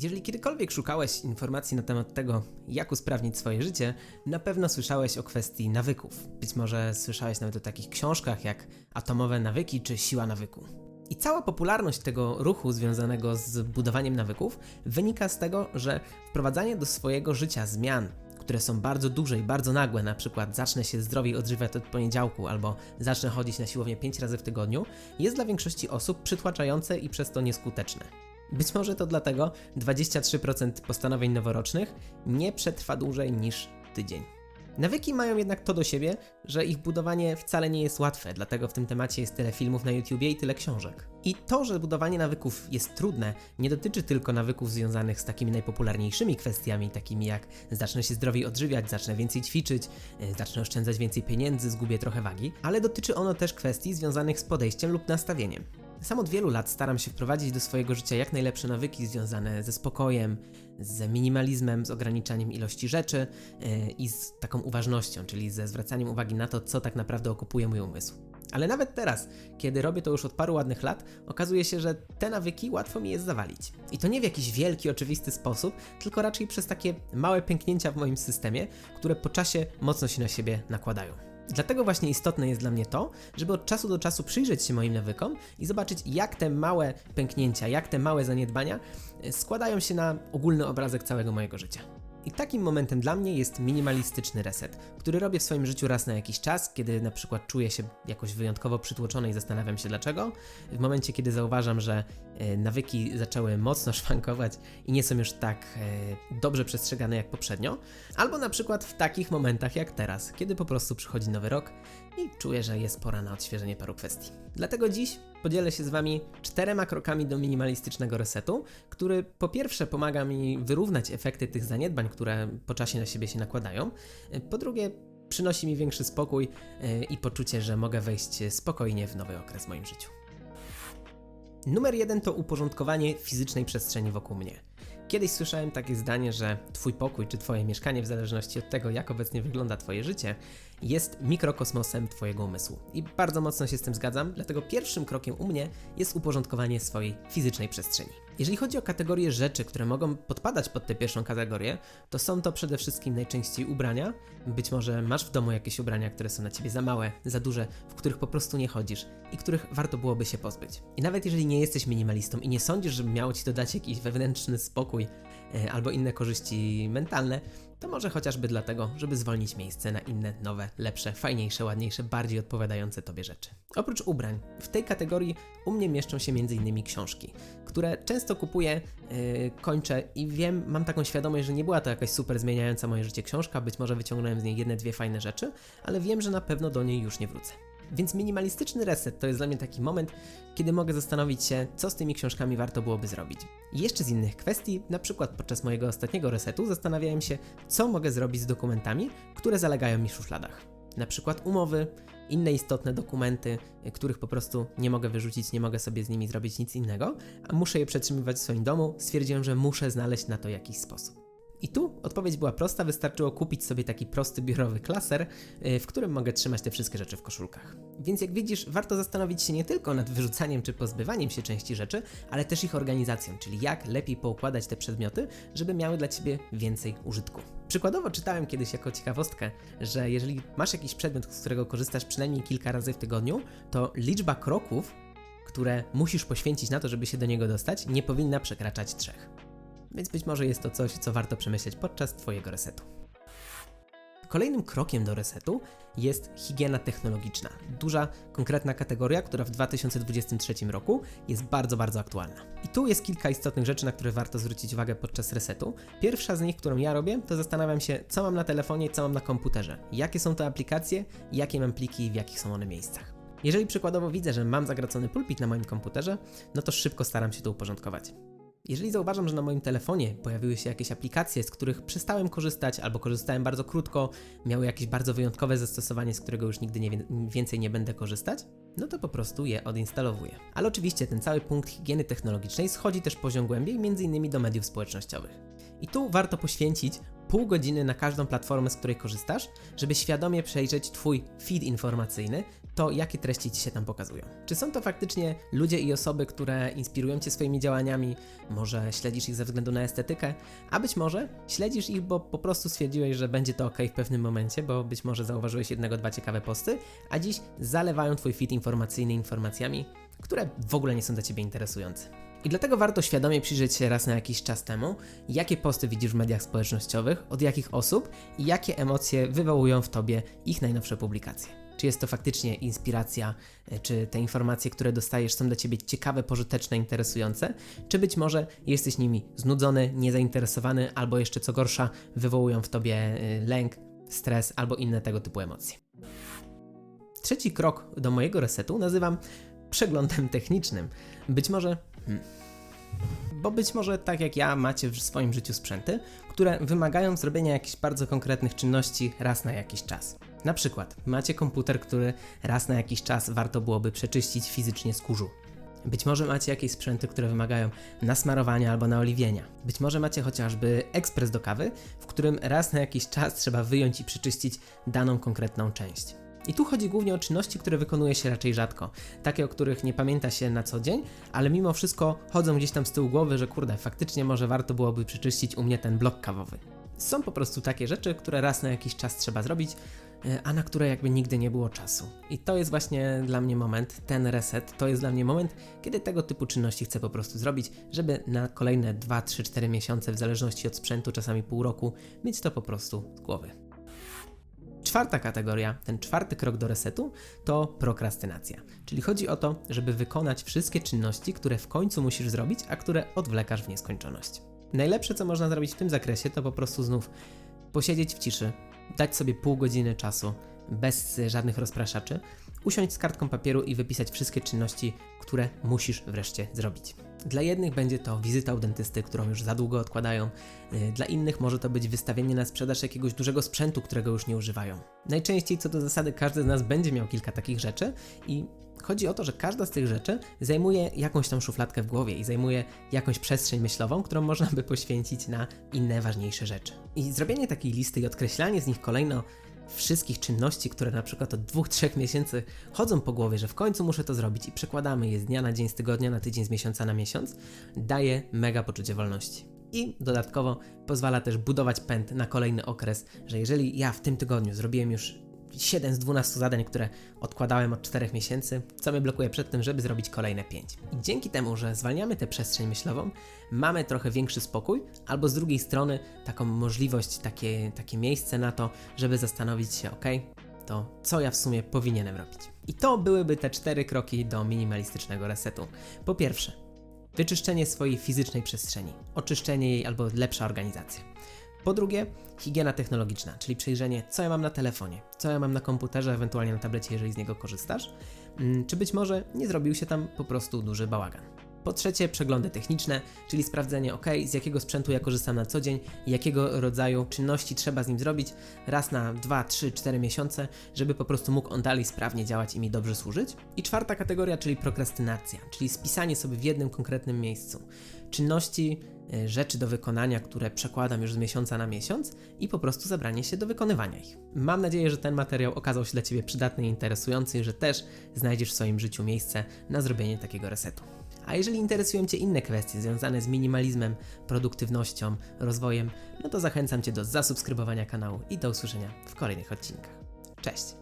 Jeżeli kiedykolwiek szukałeś informacji na temat tego, jak usprawnić swoje życie, na pewno słyszałeś o kwestii nawyków. Być może słyszałeś nawet o takich książkach jak Atomowe nawyki czy Siła nawyku. I cała popularność tego ruchu związanego z budowaniem nawyków wynika z tego, że wprowadzanie do swojego życia zmian, które są bardzo duże i bardzo nagłe, na przykład zacznę się zdrowiej odżywiać od poniedziałku albo zacznę chodzić na siłownię 5 razy w tygodniu, jest dla większości osób przytłaczające i przez to nieskuteczne. Być może to dlatego 23% postanowień noworocznych nie przetrwa dłużej niż tydzień. Nawyki mają jednak to do siebie, że ich budowanie wcale nie jest łatwe, dlatego w tym temacie jest tyle filmów na YouTubie i tyle książek. I to, że budowanie nawyków jest trudne, nie dotyczy tylko nawyków związanych z takimi najpopularniejszymi kwestiami, takimi jak zacznę się zdrowiej odżywiać, zacznę więcej ćwiczyć, yy, zacznę oszczędzać więcej pieniędzy, zgubię trochę wagi, ale dotyczy ono też kwestii związanych z podejściem lub nastawieniem. Sam od wielu lat staram się wprowadzić do swojego życia jak najlepsze nawyki związane ze spokojem, z minimalizmem, z ograniczaniem ilości rzeczy yy, i z taką uważnością, czyli ze zwracaniem uwagi na to, co tak naprawdę okupuje mój umysł. Ale nawet teraz, kiedy robię to już od paru ładnych lat, okazuje się, że te nawyki łatwo mi jest zawalić. I to nie w jakiś wielki, oczywisty sposób, tylko raczej przez takie małe pęknięcia w moim systemie, które po czasie mocno się na siebie nakładają. Dlatego właśnie istotne jest dla mnie to, żeby od czasu do czasu przyjrzeć się moim nawykom i zobaczyć, jak te małe pęknięcia, jak te małe zaniedbania e, składają się na ogólny obrazek całego mojego życia. I takim momentem dla mnie jest minimalistyczny reset, który robię w swoim życiu raz na jakiś czas, kiedy na przykład czuję się jakoś wyjątkowo przytłoczony i zastanawiam się dlaczego. W momencie, kiedy zauważam, że e, nawyki zaczęły mocno szwankować i nie są już tak e, dobrze przestrzegane jak poprzednio, albo na przykład w takich momentach jak teraz, kiedy po prostu przychodzi nowy rok i czuję, że jest pora na odświeżenie paru kwestii. Dlatego dziś podzielę się z Wami czterema krokami do minimalistycznego resetu, który po pierwsze pomaga mi wyrównać efekty tych zaniedbań, które po czasie na siebie się nakładają. Po drugie, przynosi mi większy spokój e, i poczucie, że mogę wejść spokojnie w nowy okres w moim życiu. Numer jeden to uporządkowanie fizycznej przestrzeni wokół mnie. Kiedyś słyszałem takie zdanie, że Twój pokój czy Twoje mieszkanie, w zależności od tego, jak obecnie wygląda Twoje życie, jest mikrokosmosem Twojego umysłu. I bardzo mocno się z tym zgadzam, dlatego pierwszym krokiem u mnie jest uporządkowanie swojej fizycznej przestrzeni. Jeżeli chodzi o kategorie rzeczy, które mogą podpadać pod tę pierwszą kategorię, to są to przede wszystkim najczęściej ubrania. Być może masz w domu jakieś ubrania, które są na ciebie za małe, za duże, w których po prostu nie chodzisz i których warto byłoby się pozbyć. I nawet jeżeli nie jesteś minimalistą i nie sądzisz, żeby miało ci to dać jakiś wewnętrzny spokój albo inne korzyści mentalne, to może chociażby dlatego, żeby zwolnić miejsce na inne, nowe, lepsze, fajniejsze, ładniejsze, bardziej odpowiadające Tobie rzeczy. Oprócz ubrań, w tej kategorii u mnie mieszczą się m.in. książki, które często kupuję, yy, kończę i wiem, mam taką świadomość, że nie była to jakaś super zmieniająca moje życie książka, być może wyciągnąłem z niej jedne, dwie fajne rzeczy, ale wiem, że na pewno do niej już nie wrócę. Więc minimalistyczny reset to jest dla mnie taki moment, kiedy mogę zastanowić się, co z tymi książkami warto byłoby zrobić. Jeszcze z innych kwestii, na przykład podczas mojego ostatniego resetu zastanawiałem się, co mogę zrobić z dokumentami, które zalegają mi w szufladach. Na przykład umowy, inne istotne dokumenty, których po prostu nie mogę wyrzucić, nie mogę sobie z nimi zrobić nic innego, a muszę je przetrzymywać w swoim domu. Stwierdziłem, że muszę znaleźć na to jakiś sposób. I tu odpowiedź była prosta, wystarczyło kupić sobie taki prosty biurowy klaser, y, w którym mogę trzymać te wszystkie rzeczy w koszulkach. Więc jak widzisz, warto zastanowić się nie tylko nad wyrzucaniem czy pozbywaniem się części rzeczy, ale też ich organizacją, czyli jak lepiej poukładać te przedmioty, żeby miały dla Ciebie więcej użytku. Przykładowo czytałem kiedyś jako ciekawostkę, że jeżeli masz jakiś przedmiot, z którego korzystasz przynajmniej kilka razy w tygodniu, to liczba kroków, które musisz poświęcić na to, żeby się do niego dostać, nie powinna przekraczać trzech więc być może jest to coś, co warto przemyśleć podczas Twojego resetu. Kolejnym krokiem do resetu jest higiena technologiczna. Duża, konkretna kategoria, która w 2023 roku jest bardzo, bardzo aktualna. I tu jest kilka istotnych rzeczy, na które warto zwrócić uwagę podczas resetu. Pierwsza z nich, którą ja robię, to zastanawiam się, co mam na telefonie, co mam na komputerze. Jakie są to aplikacje, jakie mam pliki i w jakich są one miejscach. Jeżeli przykładowo widzę, że mam zagracony pulpit na moim komputerze, no to szybko staram się to uporządkować. Jeżeli zauważam, że na moim telefonie pojawiły się jakieś aplikacje, z których przestałem korzystać albo korzystałem bardzo krótko, miały jakieś bardzo wyjątkowe zastosowanie, z którego już nigdy nie, więcej nie będę korzystać, no to po prostu je odinstalowuję. Ale oczywiście ten cały punkt higieny technologicznej schodzi też poziom głębiej, m.in. do mediów społecznościowych. I tu warto poświęcić pół godziny na każdą platformę, z której korzystasz, żeby świadomie przejrzeć Twój feed informacyjny, to jakie treści ci się tam pokazują. Czy są to faktycznie ludzie i osoby, które inspirują cię swoimi działaniami? Może śledzisz ich ze względu na estetykę, a być może śledzisz ich, bo po prostu stwierdziłeś, że będzie to ok w pewnym momencie, bo być może zauważyłeś jednego, dwa ciekawe posty, a dziś zalewają twój feed informacyjny informacjami, które w ogóle nie są dla ciebie interesujące. I dlatego warto świadomie przyjrzeć się raz na jakiś czas temu, jakie posty widzisz w mediach społecznościowych, od jakich osób i jakie emocje wywołują w tobie ich najnowsze publikacje. Czy jest to faktycznie inspiracja, e, czy te informacje, które dostajesz, są dla ciebie ciekawe, pożyteczne, interesujące, czy być może jesteś nimi znudzony, niezainteresowany, albo jeszcze co gorsza, wywołują w tobie e, lęk, stres albo inne tego typu emocje. Trzeci krok do mojego resetu nazywam przeglądem technicznym. Być może. Hmm. Bo być może tak jak ja macie w swoim życiu sprzęty, które wymagają zrobienia jakichś bardzo konkretnych czynności raz na jakiś czas. Na przykład macie komputer, który raz na jakiś czas warto byłoby przeczyścić fizycznie z kurzu. Być może macie jakieś sprzęty, które wymagają nasmarowania albo naoliwienia. Być może macie chociażby ekspres do kawy, w którym raz na jakiś czas trzeba wyjąć i przeczyścić daną konkretną część. I tu chodzi głównie o czynności, które wykonuje się raczej rzadko. Takie, o których nie pamięta się na co dzień, ale mimo wszystko chodzą gdzieś tam z tyłu głowy, że kurde, faktycznie może warto byłoby przeczyścić u mnie ten blok kawowy. Są po prostu takie rzeczy, które raz na jakiś czas trzeba zrobić, e, a na które jakby nigdy nie było czasu. I to jest właśnie dla mnie moment, ten reset, to jest dla mnie moment, kiedy tego typu czynności chcę po prostu zrobić, żeby na kolejne 2, 3, 4 miesiące, w zależności od sprzętu, czasami pół roku, mieć to po prostu z głowy. Czwarta kategoria, ten czwarty krok do resetu, to prokrastynacja. Czyli chodzi o to, żeby wykonać wszystkie czynności, które w końcu musisz zrobić, a które odwlekasz w nieskończoność. Najlepsze, co można zrobić w tym zakresie, to po prostu znów posiedzieć w ciszy, dać sobie pół godziny czasu bez żadnych rozpraszaczy, usiąść z kartką papieru i wypisać wszystkie czynności, które musisz wreszcie zrobić. Dla jednych będzie to wizyta u dentysty, którą już za długo odkładają, y, dla innych może to być wystawienie na sprzedaż jakiegoś dużego sprzętu, którego już nie używają. Najczęściej co do zasady każdy z nas będzie miał kilka takich rzeczy i chodzi o to, że każda z tych rzeczy zajmuje jakąś tam szufladkę w głowie i zajmuje jakąś przestrzeń myślową, którą można by poświęcić na inne ważniejsze rzeczy. I zrobienie takiej listy i odkreślanie z nich kolejno wszystkich czynności, które na przykład od dwóch, trzech miesięcy chodzą po głowie, że w końcu muszę to zrobić i przekładamy je z dnia na dzień, z tygodnia na tydzień, z miesiąca na miesiąc, daje mega poczucie wolności. I dodatkowo pozwala też budować pęd na kolejny okres, że jeżeli ja w tym tygodniu zrobiłem już 7 z 12 zadań, które odkładałem od 4 miesięcy, co mnie blokuje przed tym, żeby zrobić kolejne 5. I dzięki temu, że zwalniamy tę przestrzeń myślową, mamy trochę większy spokój, albo z drugiej strony taką możliwość, takie, takie miejsce na to, żeby zastanowić się, ok, to co ja w sumie powinienem robić. I to byłyby te cztery kroki do minimalistycznego resetu. Po pierwsze, wyczyszczenie swojej fizycznej przestrzeni, oczyszczenie jej albo lepsza organizacja. Po drugie, higiena technologiczna, czyli przejrzenie, co ja mam na telefonie, co ja mam na komputerze, ewentualnie na tablecie, jeżeli z niego korzystasz, mm, czy być może nie zrobił się tam po prostu duży bałagan. Po trzecie, przeglądy techniczne, czyli sprawdzenie, ok, z jakiego sprzętu ja korzystam na co dzień, jakiego rodzaju czynności trzeba z nim zrobić raz na 2, 3, 4 miesiące, żeby po prostu mógł on dalej sprawnie działać i mi dobrze służyć. I czwarta kategoria, czyli prokrastynacja, czyli spisanie sobie w jednym konkretnym miejscu czynności, e, rzeczy do wykonania, które przekładam już z miesiąca na miesiąc i po prostu zabranie się do wykonywania ich. Mam nadzieję, że ten materiał okazał się dla Ciebie przydatny i interesujący że też znajdziesz w swoim życiu miejsce na zrobienie takiego resetu. A jeżeli interesują Cię inne kwestie związane z minimalizmem, produktywnością, rozwojem, no to zachęcam Cię do zasubskrybowania kanału i do usłyszenia w kolejnych odcinkach. Cześć!